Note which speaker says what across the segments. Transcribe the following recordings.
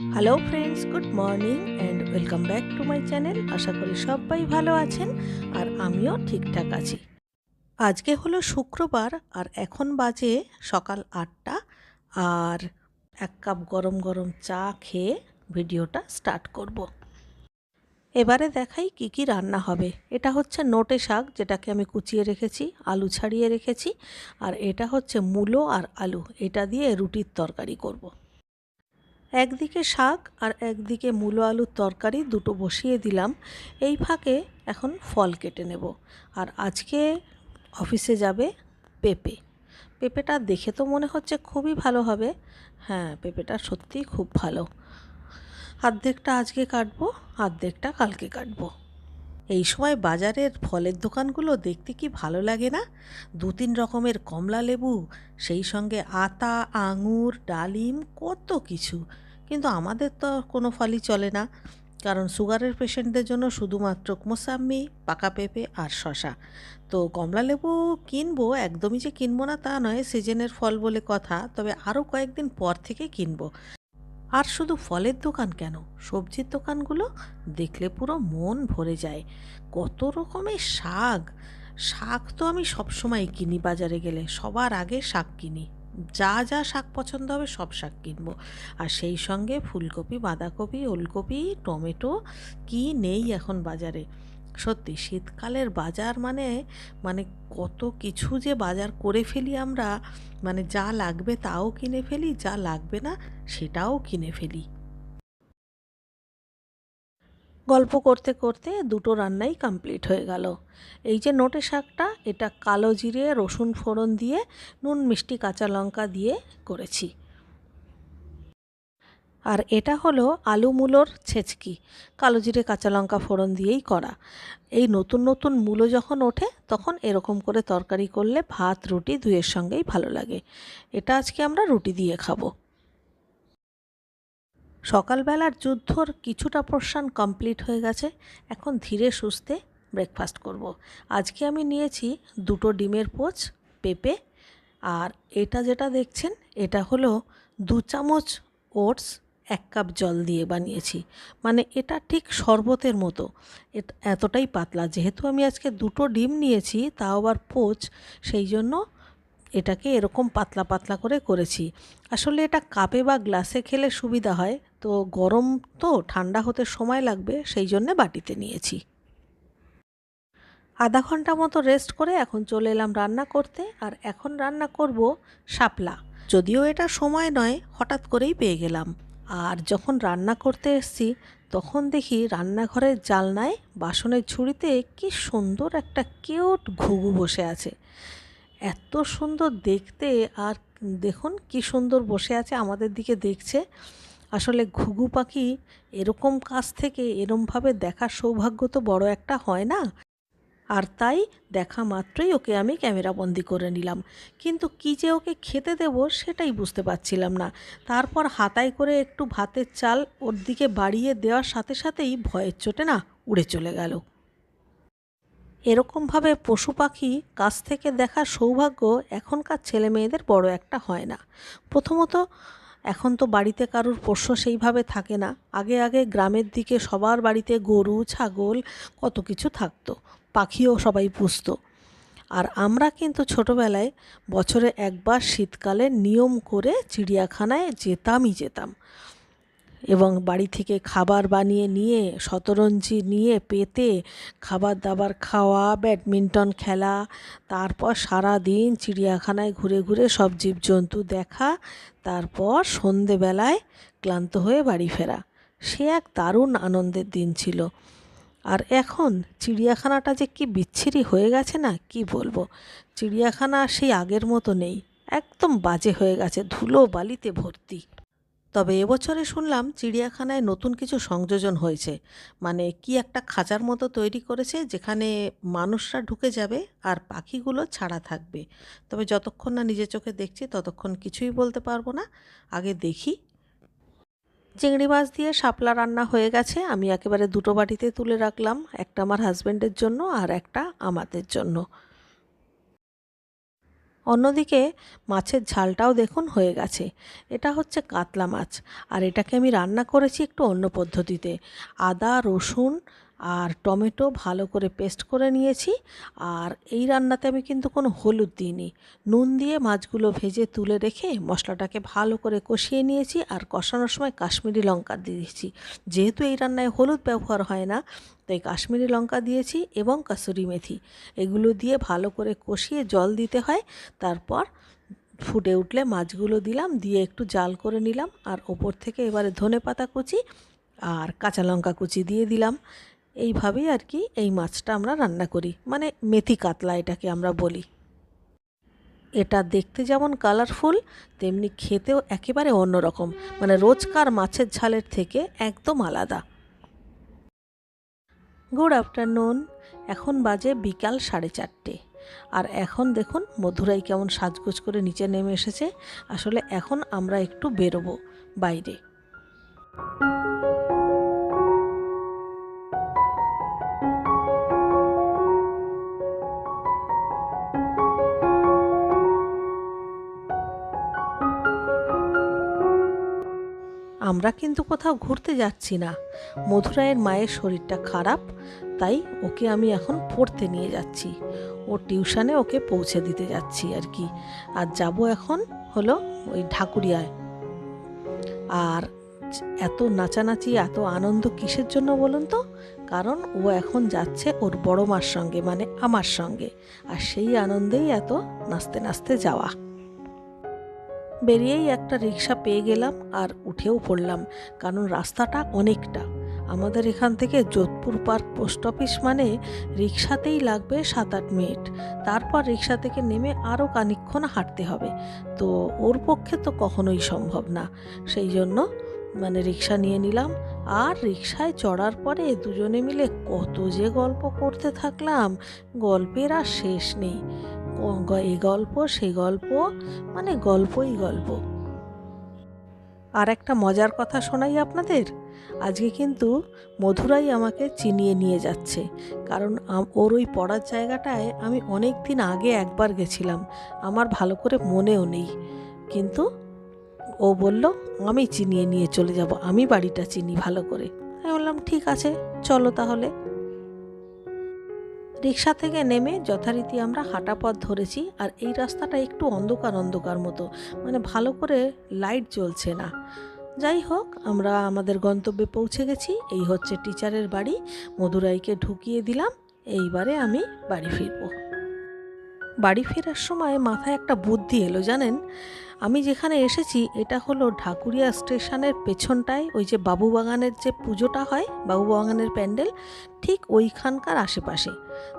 Speaker 1: Hello friends good morning and welcome back to my channel আশা করি সবাই ভালো আছেন আর আমিও ঠিকঠাক আছি। আজকে হলো শুক্রবার আর এখন বাজে সকাল আটটা। আর এক কাপ গরম গরম চা খেয়ে ভিডিওটা স্টার্ট করব। এবারে দেখাই কি কি রান্না হবে। এটা হচ্ছে নোটে শাক, যেটাকে আমি কুচিয়ে রেখেছি, আলু ছাড়িয়ে রেখেছি। আর এটা হচ্ছে মূলো আর আলু। এটা দিয়ে রুটির তরকারি করব। একদিকে শাক আর একদিকে মূলো আলুর তরকারি দুটো বসিয়ে দিলাম। এই ফাঁকে এখন ফল কেটে নেব। আর আজকে অফিসে যাবে পেঁপে। পেঁপেটা দেখে তো মনে হচ্ছে খুবই ভালো হবে। হ্যাঁ পেঁপেটা সত্যিই খুব ভালো। অর্ধেকটা আজকে কাটবো অর্ধেকটা কালকে কাটবো। এই সময় বাজারের ফলের দোকানগুলো দেখতে কি ভালো লাগে না? দু তিন রকমের কমলা লেবু, সেই সঙ্গে আতা, আঙুর, ডালিম, কত কিছু। কিন্তু আমাদের তো কোনো ফলই চলে না। কারণ সুগারের পেশেন্টদের জন্য শুধুমাত্র মোসাম্মি পাকা পেঁপে আর শশা তো কমলা লেবু কিনবো, একদমই যে কিনবো না তা নয়, সিজনের ফল বলে কথা। তবে আরও কয়েকদিন পর থেকে কিনবো। আর শুধু ফলের দোকান কেন? সবজির দোকানগুলো দেখলে পুরো মন ভরে যায়। কত রকমের শাক। শাক তো আমি সবসময় কিনি বাজারে গেলে, সবার আগে শাক কিনি। যা যা শাক পছন্দ হবে সব শাক কিনবো। আর সেই সঙ্গে ফুলকপি, বাঁধাকপি, ওলকপি, টমেটো কি নেই এখন বাজারে? সত্যি শীতকালের বাজার মানে মানে কত কিছু যে বাজার করে ফেলি আমরা মানে যা লাগবে তাও কিনে ফেলি, যা লাগবে না সেটাও কিনে ফেলি। গল্প করতে করতে দুটো রান্নাই কমপ্লিট হয়ে গেল। এই যে নোটে শাকটা, এটা কালো জিরে, রসুন ফোড়ন দিয়ে, নুন মিষ্টি কাঁচা লঙ্কা দিয়ে করেছি। আর এটা হলো আলু মূলোর ছেঁচকি। কালো জিরে, কাঁচা লঙ্কা ফোড়ন দিয়েই করা। এই নতুন নতুন মূলো যখন ওঠে, তখন এরকম করে তরকারি করলে ভাত, রুটি দুয়ের সঙ্গেই ভালো লাগে। এটা আজকে আমরা রুটি দিয়ে খাব। সকালবেলার যুদ্ধর কিছুটা পোর্শন কমপ্লিট হয়ে গেছে। এখন ধীরে সুস্থে ব্রেকফাস্ট করব। আজকে আমি নিয়েছি দুটো ডিমের পোচ, পেঁপে, আর এটা যেটা দেখছেন, এটা হলো দু চামচ ওটস এক কাপ জল দিয়ে বানিয়েছি। মানে এটা ঠিক শরবতের মতো। এতটাই পাতলা। যেহেতু আমি আজকে দুটো ডিম নিয়েছি, তাও আবার পোচ, সেই জন্য এটাকে এরকম পাতলা পাতলা করে করেছি। আসলে এটা কাপে বা গ্লাসে খেলে সুবিধা হয়। তো গরম তো, ঠান্ডা হতে সময় লাগবে, সেই জন্যে বাটিতে নিয়েছি। আধা ঘণ্টা মতো রেস্ট করে এখন চলে এলাম রান্না করতে। আর এখন রান্না করব শাপলা। যদিও এটা সময় নয়, হঠাৎ করেই পেয়ে গেলাম। আর যখন রান্না করতে এসছি, তখন দেখি রান্নাঘরের জালনায় বাসনের ঝুড়িতে কি সুন্দর একটা কিউট ঘুঘু বসে আছে। এত সুন্দর দেখতে আর দেখুন কি সুন্দর বসে আছে আমাদের দিকে দেখছে। আসলে ঘুঘু পাখি এরকম কাছ থেকে এরমভাবে দেখার সৌভাগ্য তো বড় একটা হয় না? আর তাই দেখা মাত্রই ওকে আমি ক্যামেরা বন্দি করে নিলাম। কিন্তু কী যে ওকে খেতে দেব সেটাই বুঝতে পারছিলাম না। তারপর হাতায় করে একটু ভাতের চাল ওর দিকে বাড়িয়ে দেওয়ার সাথে সাথেই ভয়ের চোটে না উড়ে চলে গেল। এরকমভাবে পশু পাখি কাছ থেকে দেখার সৌভাগ্য এখনকার ছেলে মেয়েদের বড় একটা হয় না। প্রথমত, এখন তো বাড়িতে কারুর পোষ্য সেইভাবে থাকে না। আগে আগে গ্রামের দিকে সবার বাড়িতে গরু, ছাগল কত কিছু থাকতো। পাখিও সবাই পুষত। আর আমরা কিন্তু ছোটোবেলায় বছরে একবার শীতকালে নিয়ম করে চিড়িয়াখানায় যেতামই যেতাম। এবং বাড়ি থেকে খাবার বানিয়ে নিয়ে, শতরঞ্জি নিয়ে পেতে খাবার দাবার খাওয়া, ব্যাডমিন্টন খেলা, তারপর সারা দিন চিড়িয়াখানায় ঘুরে ঘুরে সব জীবজন্তু দেখা, তারপর সন্ধেবেলায় ক্লান্ত হয়ে বাড়ি ফেরা। সে এক দারুণ আনন্দের দিন ছিল। আর এখন চিড়িয়াখানাটা যে কি বিচ্ছিরি হয়ে গেছে না, কি বলব? চিড়িয়াখানা সেই আগের মতো নেই, একদম বাজে হয়ে গেছে, ধুলো বালিতে ভর্তি। তবে এবছরে শুনলাম চিড়িয়াখানায় নতুন কিছু সংযোজন হয়েছে মানে কি একটা খাঁচার মতো তৈরি করেছে যেখানে মানুষরা ঢুকে যাবে আর পাখিগুলো ছাড়া থাকবে। তবে যতক্ষণ না নিজের চোখে দেখছি ততক্ষণ কিছুই বলতে পারব না, আগে দেখি চিংড়ি মাছ দিয়ে শাপলা রান্না হয়ে গেছে। আমি একেবারে দুটো বাটিতে তুলে রাখলাম, একটা আমার হাজব্যান্ডের জন্য আর একটা আমাদের জন্য। অন্যদিকে মাছের ঝালটাও দেখুন হয়ে গেছে। এটা হচ্ছে কাতলা মাছ, আর এটাকে আমি রান্না করেছি একটু অন্য পদ্ধতিতে। আদা, রসুন আর টমেটো ভালো করে পেস্ট করে নিয়েছি। আর এই রান্নাতে আমি কিন্তু কোনো হলুদ দিইনি। নুন দিয়ে মাছগুলো ভেজে তুলে রেখে মশলাটাকে ভালো করে কষিয়ে নিয়েছি আর কষানোর সময় কাশ্মীরি লঙ্কা দিয়েছি। যেহেতু এই রান্নায় হলুদ ব্যবহার হয় না, তাই কাশ্মীরি লঙ্কা দিয়েছি এবং কাসুরি মেথি। এগুলো দিয়ে ভালো করে কষিয়ে জল দিতে হয়। তারপর ফুটে উঠলে মাছগুলো দিলাম, দিয়ে একটু জাল করে নিলাম। আর ওপর থেকে এবারে ধনে পাতা কুচি আর কাঁচা লঙ্কা কুচি দিয়ে দিলাম। এইভাবেই আর কি এই মাছটা আমরা রান্না করি। মানে মেথি কাতলা এটাকে আমরা বলি। এটা দেখতে যেমন কালারফুল তেমনি খেতেও একেবারে অন্যরকম। মানে রোজকার মাছের ঝালের থেকে একদম আলাদা। গুড আফটারনুন এখন বাজে বিকাল সাড়ে চারটে। আর এখন দেখুন, মধুরাই কেমন সাজগোজ করে নিচে নেমে এসেছে। আসলে এখন আমরা একটু বেরোবো বাইরে। আমরা কিন্তু কোথাও ঘুরতে যাচ্ছি না। মধুরায়ের মায়ের শরীরটা খারাপ, তাই ওকে আমি এখন পড়তে নিয়ে যাচ্ছি। ও টিউশনে ওকে পৌঁছে দিতে যাচ্ছি আর কি। আর যাব এখন হলো ওই ঢাকুরিয়ায়। আর এত নাচানাচি, এত আনন্দ কিসের জন্য বলুন তো? কারণ ও এখন যাচ্ছে ওর বড় মার সঙ্গে মানে আমার সঙ্গে। আর সেই আনন্দেই এত নাচতে নাচতে যাওয়া। বেরিয়েই একটা রিক্সা পেয়ে গেলাম আর উঠেও পড়লাম, কারণ রাস্তাটা অনেকটা। আমাদের এখান থেকে যোধপুর পার্ক পোস্ট অফিস মানে রিক্সাতেই লাগবে সাত আট মিনিট। তারপর রিক্সা থেকে নেমে আরও খানিক্ষণ হাঁটতে হবে। তো ওর পক্ষে তো কখনোই সম্ভব না। সেই জন্য মানে রিক্সা নিয়ে নিলাম। আর রিক্সায় চড়ার পরে দুজনে মিলে কত যে গল্প করতে থাকলাম, গল্পের আর শেষ নেই। এই গল্প, সেই গল্প মানে গল্পই গল্প। আর একটা মজার কথা শোনাই আপনাদের? আজকে কিন্তু মধুরাই আমাকে চিনিয়ে নিয়ে যাচ্ছে, কারণ ওর ওই পড়ার জায়গাটায় আমি অনেক দিন আগে একবার গেছিলাম, আমার ভালো করে মনেও নেই। কিন্তু ও বলল, আমি চিনিয়ে নিয়ে চলে যাব, আমি বাড়িটা চিনি ভালো করে। আমি বললাম, ঠিক আছে, চলো তাহলে। রিক্সা থেকে নেমে যথারীতি আমরা হাঁটা পথ ধরেছি আর এই রাস্তাটা একটু অন্ধকার অন্ধকার মতো মানে ভালো করে লাইট জ্বলছে না। যাই হোক, আমরা আমাদের গন্তব্যে পৌঁছে গেছি, এই হচ্ছে টিচারের বাড়ি। মধুরাইকে ঢুকিয়ে দিলাম, এইবারে আমি বাড়ি ফিরবো। বাড়ি ফেরার সময় মাথায় একটা বুদ্ধি এলো, জানেন? আমি যেখানে এসেছি, এটা হলো ঢাকুরিয়া স্টেশনের পেছনটায়, ওই যে বাবুবাগানের যে পুজোটা হয় বাবুবাগানের প্যান্ডেল, ঠিক ওইখানকার আশেপাশে।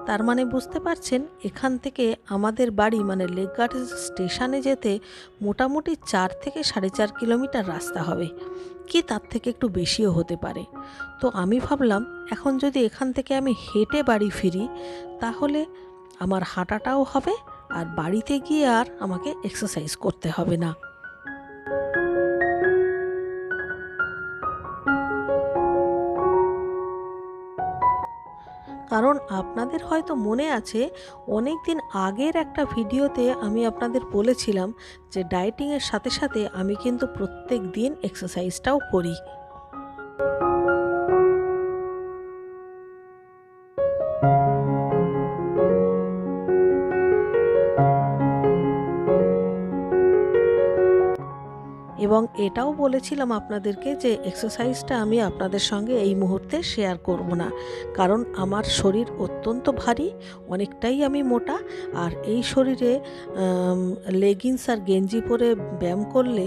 Speaker 1: তার মানে বুঝতে পারছেন, এখান থেকে আমাদের বাড়ি মানে লেকঘাট স্টেশনে যেতে মোটামুটি চার থেকে সাড়ে চার কিলোমিটার রাস্তা হবে। কি তার থেকে একটু বেশিও হতে পারে। তো আমি ভাবলাম, এখন যদি এখান থেকে আমি হেঁটে বাড়ি ফিরি, তাহলে আমার হাঁটাটাও হবে আর বাড়িতে গিয়ে আর আমাকে এক্সারসাইজ করতে হবে না। কারণ আপনাদের হয়তো মনে আছে অনেক দিন আগের একটা ভিডিওতে আমি আপনাদের বলেছিলাম যে ডায়েটিংয়ের সাথে সাথে আমি কিন্তু প্রত্যেক দিন এক্সারসাইজটাও করি। এবং এটাও বলেছিলাম আপনাদেরকে যে এক্সারসাইজটা আমি আপনাদের সঙ্গে এই মুহূর্তে শেয়ার করব না। কারণ আমার শরীর অত্যন্ত ভারী, অনেকটাই আমি মোটা, আর এই শরীরে লেগিংস আর গেঞ্জি পরে ব্যায়াম করলে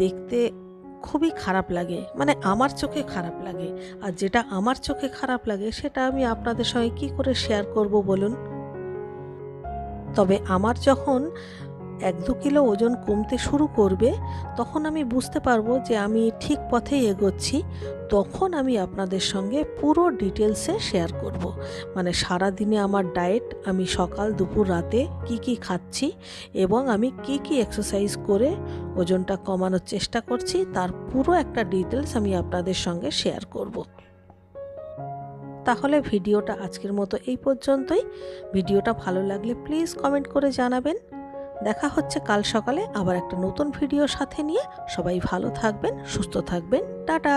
Speaker 1: দেখতে খুবই খারাপ লাগে মানে আমার চোখে খারাপ লাগে। আর যেটা আমার চোখে খারাপ লাগে, সেটা আমি আপনাদের সঙ্গে কি করে শেয়ার করব বলুন? তবে আমার যখন এক দু কিলো ওজন কমতে শুরু করবে, তখন আমি বুঝতে পারব যে আমি ঠিক পথেই এগোচ্ছি তখন আমি আপনাদের সঙ্গে পুরো ডিটেলসে শেয়ার করব। মানে সারা দিনে আমার ডায়েট, আমি সকাল, দুপুর, রাতে কি কি খাচ্ছি এবং আমি কি কি এক্সারসাইজ করে ওজনটা কমানোর চেষ্টা করছি, তার পুরো একটা ডিটেলস আমি আপনাদের সঙ্গে শেয়ার করব। তাহলে ভিডিওটা আজকের মতো এই পর্যন্তই ভিডিওটা ভালো লাগলে প্লিজ কমেন্ট করে জানাবেন দেখা হচ্ছে কাল সকালে আবার একটা নতুন ভিডিওর সাথে নিয়ে। সবাই ভালো থাকবেন, সুস্থ থাকবেন। টাটা!